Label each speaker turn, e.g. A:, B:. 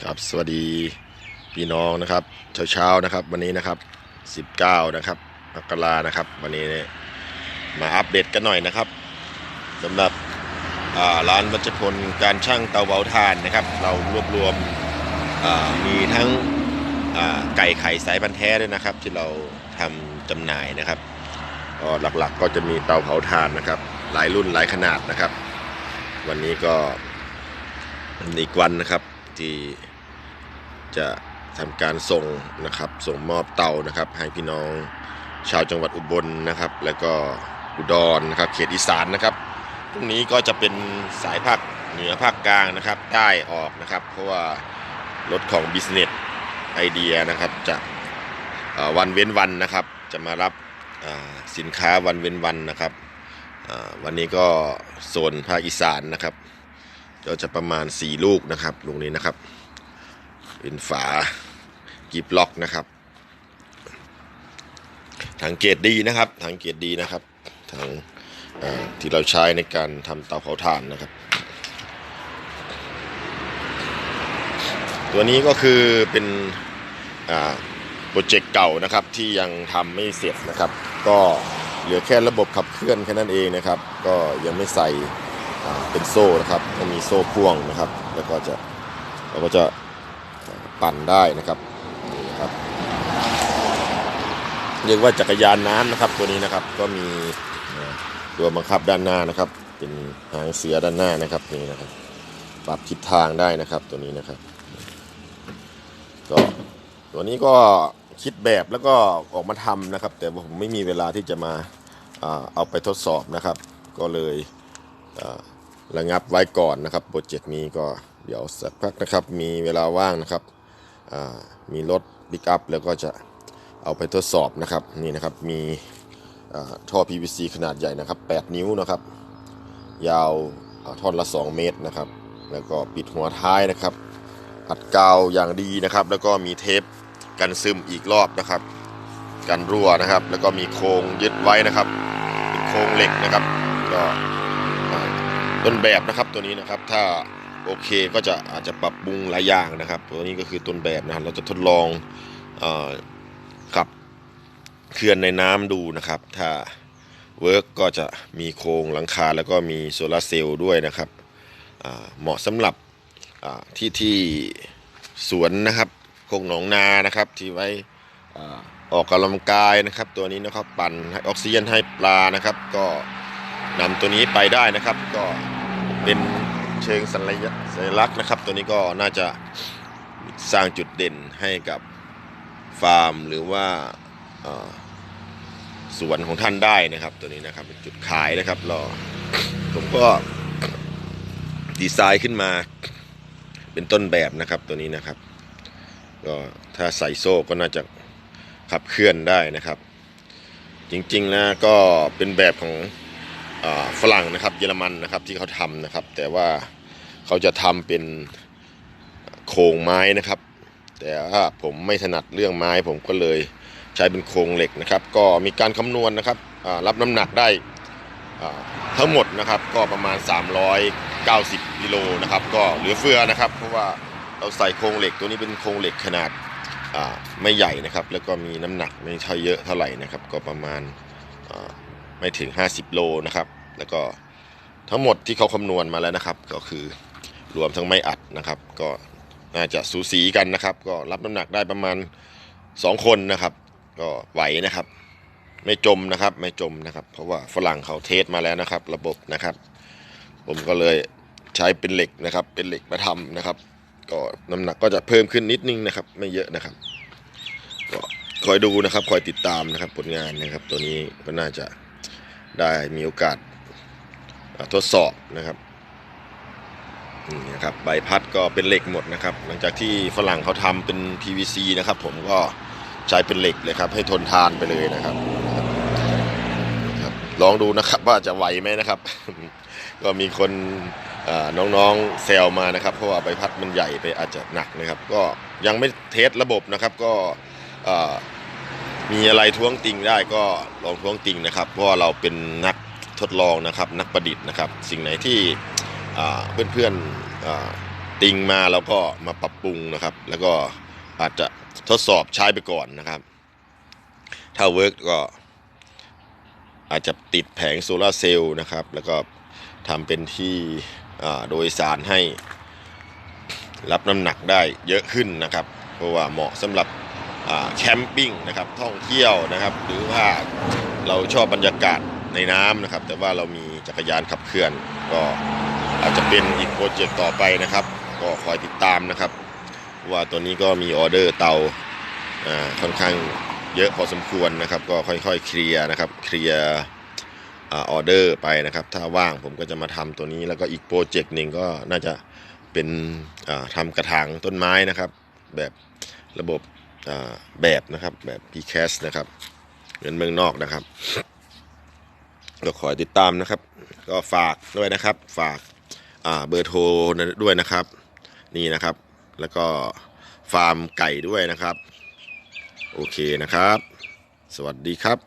A: ครับสวัสดีพี่น้องนะครับ เช้าๆนะครับ วันนี้นะครับ 19 นะครับมกรานะครับ วันนี้เนี่ยมาอัปเดตกันหน่อยนะครับสำหรับร้านวัชพลการช่างเตาเบาถ่านนะครับ เรารวบรวมมีทั้งไก่ไข่สายพันธุ์แท้ด้วยนะครับ ที่เราทำจำหน่ายนะครับหลักๆก็จะมีเตาเผาถ่านนะครับ หลายรุ่นหลายขนาดนะครับ วันนี้ก็อีกวันนะครับ ที่จะทำการส่งนะครับ ส่งมอบเตานะครับ ให้พี่น้องชาวจังหวัดอุบลนะครับ แล้วก็อุดรนะครับ เขตอีสานนะครับพรุ่งนี้ก็จะเป็นสายภาคเหนือภาคกลางนะครับใต้ออกนะครับ เพราะว่ารถของ Business Idea นะครับจะวันเว้นวันนะครับ จะมารับสินค้าวันเว้นวันนะครับวันนี้ก็โซนภาคอีสานนะครับ ก็จะประมาณ 4 ลูกนะครับลูกนี้นะครับ เป็นฝากีบล็อกนะครับทางเกรดดีนะครับทางเกรดดีนะครับทางที่เราใช้ในการทำเตาเผาถ่านนะครับ ตัวนี้ก็คือเป็นโปรเจกต์เก่านะครับที่ยังทำไม่เสร็จนะครับ ก็เหลือแค่ระบบขับเคลื่อนแค่นั้นเองนะครับ ก็ยังไม่ใส่ เป็นโซ่นะครับก็มีโซ่พ่วงนะครับ แล้วก็จะเราก็จะปั่นได้นะครับนี่นะครับ เรียกว่าจักรยานน้ำนะครับ ตัวนี้นะครับก็มีตัวบังคับด้านหน้านะครับ เป็นหางเสือด้านหน้านะครับนี่นะครับ ปรับทิศทางได้นะครับตัวนี้นะครับก็ตัวนี้ก็คิดแบบแล้วก็ออกมาทำนะครับ แต่ว่าผมไม่มีเวลาที่จะมาเอาไปทดสอบนะครับ ก็เลย ระงับไว้ก่อนนะครับโปรเจกต์นี้ก็เดี๋ยวสักพักนะครับมีเวลาว่างนะครับมีรถปิกอัพแล้วก็จะเอาไปทดสอบนะครับนี่นะครับมีอ่าท่อ PVC ขนาดใหญ่นะครับ 8 นิ้วนะครับ ยาวท่อนละ 2 เมตรนะครับ แล้วก็ปิดหัวท้ายนะครับอัดกาวอย่างดีนะครับ แล้วก็มีเทปกันซึมอีกรอบนะครับ กันรั่วนะครับ แล้วก็มีโครงยึดไว้นะครับเป็นโครงเหล็กนะครับก็ ต้นแบบนะครับตัวนี้นะครับถ้าโอเคก็จะอาจจะปรับปรุงหลายอย่างนะครับ ตัวนี้ก็คือต้นแบบนะครับเราจะทดลองขับเคลื่อนในน้ำดูนะครับ ถ้าเวิร์กก็จะมีโครงหลังคาแล้วก็มีโซลาร์เซลล์ด้วยนะครับเหมาะสำหรับที่ที่สวนนะครับโคงหนองนานะครับ ที่ไว้อออกกำลังกายนะครับ ตัวนี้นะครับปั่นให้ออกซิเจนให้ปลานะครับ ก็ นำตัวนี้ไปได้นะครับ ก็เป็นเชิงสัญลักษณ์นะครับ ตัวนี้ก็น่าจะสร้างจุดเด่นให้กับฟาร์มหรือว่าสวนของท่านได้นะครับ ตัวนี้นะครับเป็นจุดขายนะครับรอผมก็ดีไซน์ขึ้นมาเป็นต้นแบบนะครับตัวนี้นะครับ ก็ถ้าใส่โซ่ก็น่าจะขับเคลื่อนได้นะครับ จริงๆนะก็เป็นแบบของ ฝรั่งนะครับเยอรมันนะครับที่เขาทำนะครับ แต่ว่าเขาจะทำเป็นโครงไม้นะครับ แต่ว่าผมไม่ถนัดเรื่องไม้ ผมก็เลยใช้เป็นโครงเหล็กนะครับ ก็มีการคำนวณนะครับรับน้ำหนักได้ทั้งหมดนะครับก็ประมาณ 390กิโลนะครับก็เหลือเฟือนะครับ เพราะว่าเราใส่โครงเหล็กตัวนี้เป็นโครงเหล็กขนาดไม่ใหญ่นะครับ แล้วก็มีน้ำหนักไม่ใช่เยอะเท่าไหร่นะครับ ก็ประมาณ ไม่ถึง 50 โลนะครับ แล้วก็ทั้งหมดที่เขาคำนวณมาแล้วนะครับ ก็คือรวมทั้งไม่อัดนะครับ ก็น่าจะสูสีกันนะครับ ก็รับน้ำหนักได้ประมาณ 2 คนนะครับ ก็ไหวนะครับ ไม่จมนะครับ ไม่จมนะครับ เพราะว่าฝรั่งเขาเทสมาแล้วนะครับ ระบบนะครับ ผมก็เลยใช้เป็นเหล็กนะครับ เป็นเหล็กมาทำนะครับ ก็น้ำหนักก็จะเพิ่มขึ้นนิดนึงนะครับ ไม่เยอะนะครับก็คอยดูนะครับ คอยติดตามนะครับ ผลงานนะครับ ตัวนี้ก็น่าจะ ได้มีโอกาสทดสอบนะครับนี่นะครับใบพัดก็เป็นเหล็กหมดนะครับ หลังจากที่ฝรั่งเขาทำเป็น PVC นะครับ ผมก็ใช้เป็นเหล็กเลยครับ ให้ทนทานไปเลยนะครับรบลองดูนะครับว่าจะไหวไหมนะครับ ก็มีคนน้องๆแซวมานะครับ เพราะว่าใบพัดมันใหญ่ไปอาจจะหนักนะครับ ก็ยังไม่เทสระบบนะครับ ก็ มีอะไรท้วงติงได้ก็ลองท้วงติงนะครับ เพราะว่าเราเป็นนักทดลองนะครับ นักประดิษฐ์นะครับ สิ่งไหนที่เพื่อนๆติงมาเราก็มาปรับปรุงนะครับ แล้วก็อาจจะทดสอบใช้ไปก่อนนะครับ ถ้าเวิร์กก็อาจจะติดแผงโซลาร์เซลล์นะครับ แล้วก็ทำเป็นที่โดยสารให้รับน้ำหนักได้เยอะขึ้นนะครับ เพราะว่าเหมาะสำหรับ แคมปิ้งนะครับท่องเที่ยวนะครับ หรือว่าเราชอบบรรยากาศในน้ำนะครับ แต่ว่าเรามีจักรยานขับเคลื่อน ก็อาจจะเป็นอีกโปรเจกต์ต่อไปนะครับ ก็คอยติดตามนะครับ ว่าตัวนี้ก็มีออเดอร์เตาค่อนข้างเยอะพอสมควรนะครับ ก็ค่อยๆเคลียร์นะครับเคลียร์ออเดอร์ไปนะครับ ถ้าว่างผมก็จะมาทำตัวนี้แล้วก็อีกโปรเจกต์หนึ่งก็น่าจะเป็นอ่าทำกระถางต้นไม้นะครับ แบบระบบ แบบนะครับแบบ PCAS นะครับเงินเมืองนอกนะครับ ก็ขอติดตามนะครับ ก็ฝากด้วยนะครับ ฝากาเบอร์โทรด้วยนะครับ นี่นะครับ แล้วก็ฟาร์มไก่ด้วยนะครับ โอเคนะครับ สวัสดีครับ